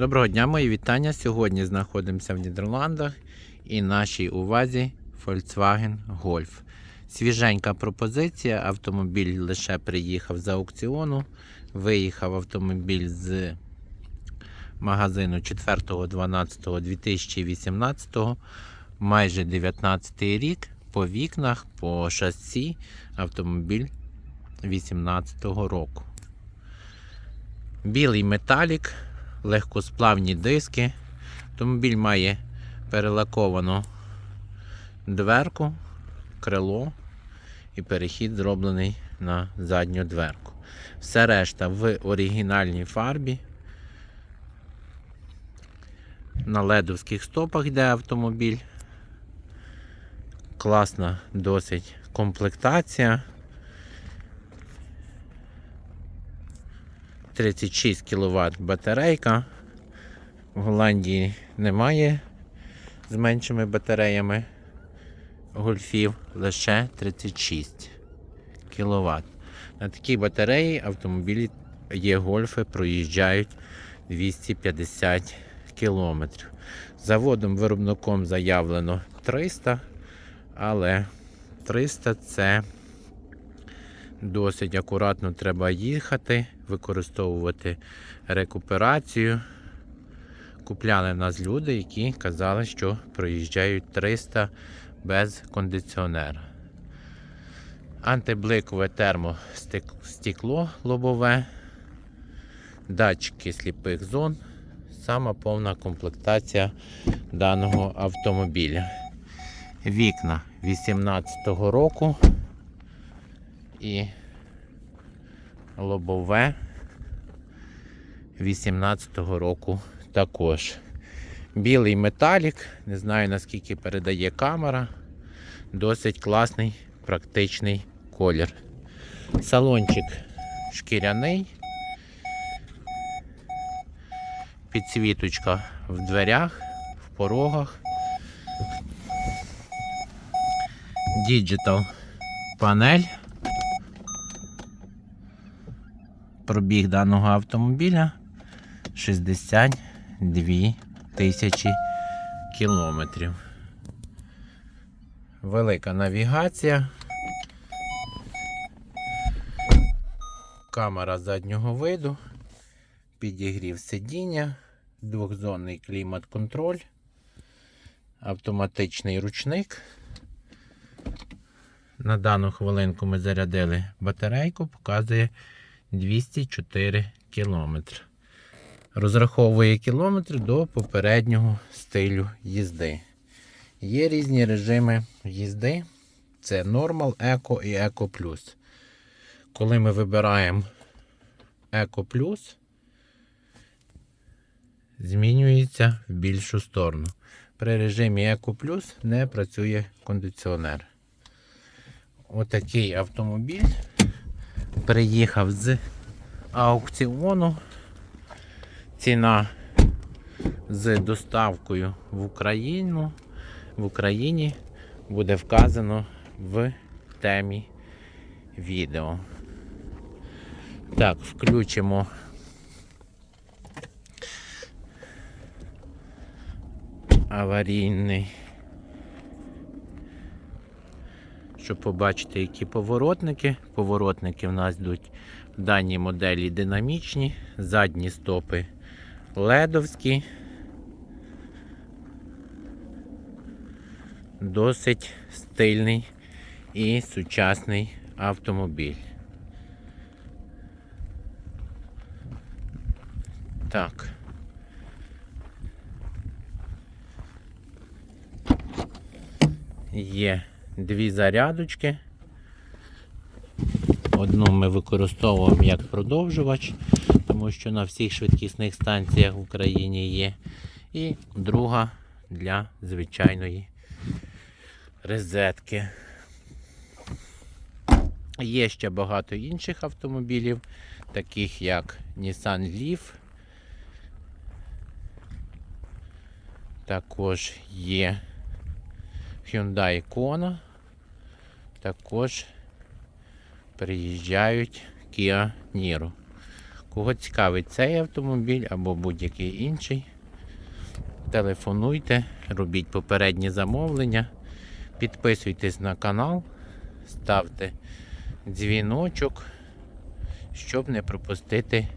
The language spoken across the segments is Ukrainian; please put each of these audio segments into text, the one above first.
Доброго дня, мої вітання. Сьогодні знаходимося в Нідерландах і нашій увазі Volkswagen Golf. Свіженька пропозиція. Автомобіль лише приїхав з аукціону. Виїхав автомобіль з магазину 4.12.2018, майже 19 рік. По вікнах, по шасі автомобіль 2018 року. Білий металік, легкосплавні диски. Автомобіль має перелаковану дверку, крило і перехід зроблений на задню дверку. Все решта в оригінальній фарбі. На ледовських стопах йде автомобіль. Класна досить комплектація. 36 кВт батарейка. В Голландії немає з меншими батареями гольфів, лише 36 кВт. На такій батареї автомобілі є гольфи, проїжджають 250 км. Заводом виробником заявлено 300, але 300 це досить акуратно треба їхати, використовувати рекуперацію. Купляли нас люди, які казали, що проїжджають 300 без кондиціонера. Антибликове термостекло лобове, датчики сліпих зон. Сама повна комплектація даного автомобіля. Вікна 18-го року і лобове 18-го року також. Білий металік, не знаю наскільки передає камера. Досить класний, практичний колір. Салончик шкіряний. Підсвіточка в дверях, в порогах. Діджитал панель. Пробіг даного автомобіля 62 тисячі кілометрів. Велика навігація. Камера заднього виду, підігрів сидіння, двохзонний клімат-контроль, автоматичний ручник. На дану хвилинку ми зарядили батарейку, показує 204 кілометри. Розраховує кілометри до попереднього стилю їзди. Є різні режими їзди. Це Normal, Eco і Eco Plus. Коли ми вибираємо Eco Plus, змінюється в більшу сторону. При режимі Eco Plus не працює кондиціонер. Отакий автомобіль приїхав з аукціону. Ціна з доставкою в Україну в Україні буде вказано в темі відео. Так, включимо аварійний, щоб побачити, які поворотники. Поворотники в нас йдуть в даній моделі динамічні, задні стопи ледовські. Досить стильний і сучасний автомобіль. Так. Є дві зарядочки. Одну ми використовуємо як продовжувач, тому що на всіх швидкісних станціях в Україні є. І друга для звичайної розетки. Є ще багато інших автомобілів, таких як Nissan Leaf. Також є Hyundai Kona. Також приїжджають Kia Niro. Кого цікавить цей автомобіль або будь-який інший, телефонуйте, робіть попередні замовлення, підписуйтесь на канал, ставте дзвіночок, щоб не пропустити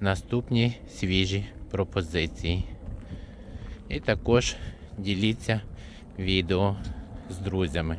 наступні свіжі пропозиції. І також діліться відео з друзями.